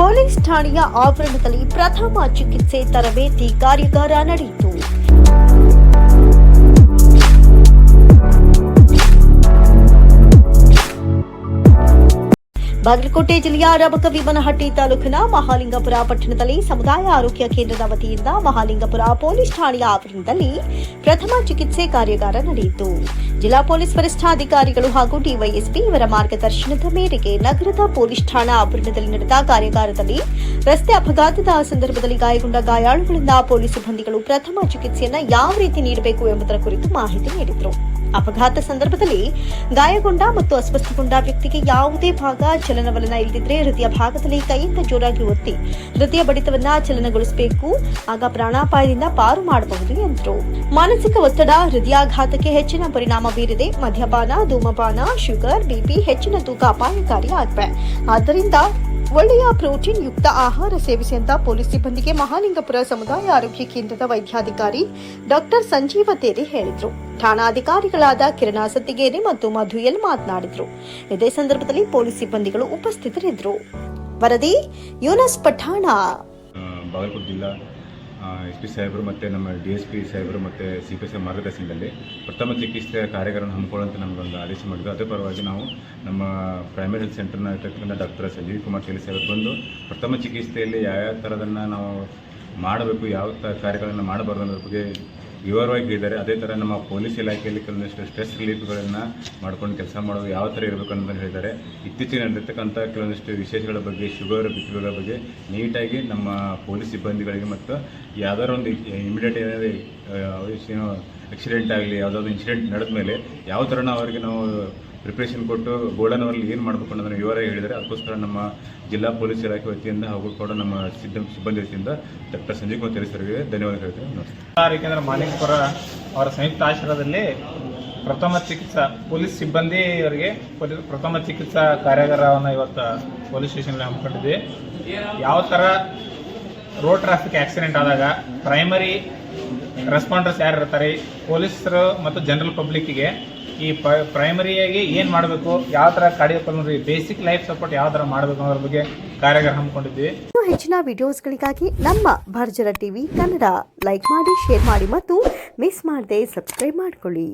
Police ಠಾಣೆಯ ಆವರಣದಲ್ಲಿ ಪ್ರಥಮ ಚಿಕಿತ್ಸೆ ತರಬೇತಿ ಕಾರ್ಯಾಗಾರ ನಡೆಯಿತು. ಬಾಗಲಕೋಟೆ ಜಿಲ್ಲೆಯ ರಬಕವಿಮನಹಟ್ಟಿ ತಾಲೂಕಿನ ಮಹಾಲಿಂಗಪುರ ಪಟ್ಟಣದಲ್ಲಿ ಸಮುದಾಯ ಆರೋಗ್ಯ ಕೇಂದ್ರದ ವತಿಯಿಂದ ಮಹಾಲಿಂಗಪುರ ಪೊಲೀಸ್ ಠಾಣೆಯ ಆವರಣದಲ್ಲಿ ಪ್ರಥಮ ಚಿಕಿತ್ಸೆ ಕಾರ್ಯಾಗಾರ ನಡೆಯಿತು. ಜಿಲ್ಲಾ ಪೊಲೀಸ್ ವರಿಷ್ಠಾಧಿಕಾರಿಗಳು ಹಾಗೂ ಡಿವೈಎಸ್ಪಿ ಇವರ ಮಾರ್ಗದರ್ಶನದ ಮೇರೆಗೆ ನಗರದ ಪೊಲೀಸ್ ಠಾಣಾ ಆವರಣದಲ್ಲಿ ನಡೆದ ಕಾರ್ಯಾಗಾರದಲ್ಲಿ ರಸ್ತೆ ಅಪಘಾತದ ಸಂದರ್ಭದಲ್ಲಿ ಗಾಯಗೊಂಡ ಗಾಯಾಳುಗಳಿಂದ ಪೊಲೀಸ್ ಸಿಬ್ಬಂದಿಗಳು ಪ್ರಥಮ ಚಿಕಿತ್ಸೆಯನ್ನ ಯಾವ ರೀತಿ ನೀಡಬೇಕು ಎಂಬುದರ ಕುರಿತು ಮಾಹಿತಿ ನೀಡಿದರು. ಅಪಘಾತ ಸಂದರ್ಭದಲ್ಲಿ ಗಾಯಗೊಂಡ ಮತ್ತು ಅಸ್ವಸ್ಥಗೊಂಡ ವ್ಯಕ್ತಿಗೆ ಯಾವುದೇ ಭಾಗ ಚಲನವಲನ ಇಲ್ಲದಿದ್ರೆ ಹೃದಯ ಭಾಗದಲ್ಲಿ ಕೈಯಿಂದ ಜೋರಾಗಿ ಒತ್ತಿ ಹೃದಯ ಬಡಿತವನ್ನ ಚಲನಗೊಳಿಸಬೇಕು, ಆಗ ಪ್ರಾಣಾಪಾಯದಿಂದ ಪಾರು ಮಾಡಬಹುದು ಎಂದರು. ಮಾನಸಿಕ ಒತ್ತಡ, ಹೃದಯಾಘಾತಕ್ಕೆ ಹೆಚ್ಚಿನ ಪರಿಣಾಮ ಬೀರಿದೆ. ಮದ್ಯಪಾನ, ಧೂಮಪಾನ, ಶುಗರ್ ಬಿಪಿ ಹೆಚ್ಚಿನ ತೂಕ, ಅಪಾಯಕಾರಿ ಆಗಿವೆ ಆದ್ದರಿಂದ ಒಳ್ಳೆಯ ಪ್ರೋಟೀನ್ ಯುಕ್ತ ಆಹಾರ ಸೇವಿಸಿ ಅಂತ ಪೊಲೀಸ್ ಸಿಬ್ಬಂದಿಗೆ ಮಹಾಲಿಂಗಪುರ ಸಮುದಾಯ ಆರೋಗ್ಯ ಕೇಂದ್ರದ ವೈದ್ಯಾಧಿಕಾರಿ ಡಾಕ್ಟರ್ ಸಂಜೀವ ತೇರಿ ಹೇಳಿದರು. ಠಾಣಾಧಿಕಾರಿಗಳಾದ ಕಿರಣ ಸತ್ತಿಗೇರಿ ಮತ್ತು ಮಧು ಎಲ್ ಮಾತನಾಡಿದರು. ಇದೇ ಸಂದರ್ಭದಲ್ಲಿ ಪೊಲೀಸ್ ಸಿಬ್ಬಂದಿಗಳು ಉಪಸ್ಥಿತರಿದ್ದರು. ವರದಿ, ಯೂನಸ್ ಪಠಾಣ. ಬಾಗಲಕೋಟೆ ಜಿಲ್ಲಾ ಎಸ್ ಪಿ ಸಾಹೇಬರು ಮತ್ತು ನಮ್ಮ ಡಿ ಎಸ್ ಪಿ ಸಾಹೇಬರು ಮತ್ತು ಸಿ ಪಿ ಎಸ್ ಮಾರ್ಗದರ್ಶನದಲ್ಲಿ ಪ್ರಥಮ ಚಿಕಿತ್ಸೆ ಕಾರ್ಯಗಳನ್ನು ಹಮ್ಮಿಕೊಳ್ಳುವಂತೆ ನಮಗೊಂದು ಆದೇಶ ಮಾಡಿದ್ರು. ಅದೇ ಪರವಾಗಿ ನಾವು ನಮ್ಮ ಪ್ರೈಮರಿ ಹೆಲ್ತ್ ಸೆಂಟರ್ನ ಇರ್ತಕ್ಕಂಥ ಡಾಕ್ಟರ್ ಸಂಜೀವ್ ಕುಮಾರ್ ಕೇಳಿ ಸಾಹೇಬರು ಬಂದು ಪ್ರಥಮ ಚಿಕಿತ್ಸೆಯಲ್ಲಿ ಯಾವ್ಯಾವ ಥರದನ್ನು ನಾವು ಮಾಡಬೇಕು, ಯಾವ ಕಾರ್ಯಗಳನ್ನು ಮಾಡಬಾರ್ದು ಅನ್ನೋದ್ರ ಬಗ್ಗೆ ವಿವರವಾಗಿ ಹೇಳಿದ್ದಾರೆ ಅದೇ ಥರ ನಮ್ಮ ಪೊಲೀಸ್ ಇಲಾಖೆಯಲ್ಲಿ ಕೆಲವೊಂದಿಷ್ಟು ಸ್ಟ್ರೆಸ್ ರಿಲೀಫ್ಗಳನ್ನು ಮಾಡ್ಕೊಂಡು ಕೆಲಸ ಮಾಡೋದು ಯಾವ ಥರ ಇರಬೇಕು ಅಂತ ಹೇಳಿದ್ದಾರೆ ಇತ್ತೀಚೆಗೆ ನಡೆದಿರ್ತಕ್ಕಂಥ ಕೆಲವೊಂದಿಷ್ಟು ವಿಶೇಷಗಳ ಬಗ್ಗೆ, ಶುಗರ್, ಬಿ ಬಗ್ಗೆ ನೀಟಾಗಿ ನಮ್ಮ ಪೊಲೀಸ್ ಸಿಬ್ಬಂದಿಗಳಿಗೆ ಮತ್ತು ಯಾವ್ದಾದ್ರು ಒಂದು ಇಮಿಡಿಯೇಟ್ ಏನಾದರೂ ಏನೋ ಆಕ್ಸಿಡೆಂಟ್ ಆಗಲಿ, ಯಾವುದಾದ್ರು ಇನ್ಸಿಡೆಂಟ್ ನಡೆದ ಮೇಲೆ ಯಾವ ಥರ ನಾವು ಅವರಿಗೆ ನಾವು ಪ್ರಿಪ್ರೇಷನ್ ಕೊಟ್ಟು ಗೋಲ್ಡನ್ ಅವರಲ್ಲಿ ಏನು ಮಾಡಬೇಕು ಅನ್ನೋದನ್ನು ವಿವರ ಹೇಳಿದರೆ ಅದಕ್ಕೋಸ್ಕರ ನಮ್ಮ ಜಿಲ್ಲಾ ಪೊಲೀಸ್ ಇಲಾಖೆ ವತಿಯಿಂದ ಹಾಗೂ ಕೂಡ ನಮ್ಮ ಸಿದ್ಧ ಸಿಬ್ಬಂದಿ ವತಿಯಿಂದ ಡಾಕ್ಟರ್ ಸಂಜೀವ್ ಕುಮಾರ್ ಸರ್ಗೆ ಧನ್ಯವಾದ ಹೇಳ್ತೇವೆ ನಮಸ್ಕಾರ ಏಕೆಂದರೆ ಮಾಲಿಂಗಪುರ ಅವರ ಸಂಯುಕ್ತ ಆಶ್ರಯದಲ್ಲಿ ಪ್ರಥಮ ಚಿಕಿತ್ಸಾ ಪೊಲೀಸ್ ಸಿಬ್ಬಂದಿಯವರಿಗೆ ಅವರಿಗೆ ಪ್ರಥಮ ಚಿಕಿತ್ಸಾ ಕಾರ್ಯಾಗಾರವನ್ನು ಇವತ್ತು ಪೊಲೀಸ್ ಸ್ಟೇಷನಲ್ಲಿ ಹಮ್ಮಿಕೊಂಡಿದ್ವಿ. ಯಾವ ಥರ ರೋಡ್ ಟ್ರಾಫಿಕ್ ಆಕ್ಸಿಡೆಂಟ್ ಆದಾಗ ಪ್ರೈಮರಿ ರೆಸ್ಪಾಂಡರ್ಸ್ ಯಾರು ಇರ್ತಾರೆ ಪೊಲೀಸರು ಮತ್ತು ಜನರಲ್ ಪಬ್ಲಿಕ್ಕಿಗೆ ಈ ಪ್ರೈಮರಿಯಾಗಿ ಏನು ಮಾಡಬೇಕು? ಯಾವ ಥರ ಕಾರ್ಡಿಯೋಪಲ್ಮರಿ ಬೇಸಿಕ್ ಲೈಫ್ ಸಪೋರ್ಟ್ ಯಾವ ಥರ ಮಾಡಬೇಕು ಅನ್ನೋದ್ರ ಬಗ್ಗೆ ಕಾರ್ಯಾಗಾರ ಹಮ್ಮಿಕೊಂಡಿದ್ವಿ. ಇನ್ನೂ ಹೆಚ್ಚಿನ ವಿಡಿಯೋಸ್ಗಳಿಗಾಗಿ ನಮ್ಮ ಭರ್ಜರ ಟಿವಿ ಕನ್ನಡ ಲೈಕ್ ಮಾಡಿ ಶೇರ್ ಮಾಡಿ ಮತ್ತು ಮಿಸ್ ಮಾಡದೆ ಸಬ್ಸ್ಕ್ರೈಬ್ ಮಾಡಿಕೊಳ್ಳಿ.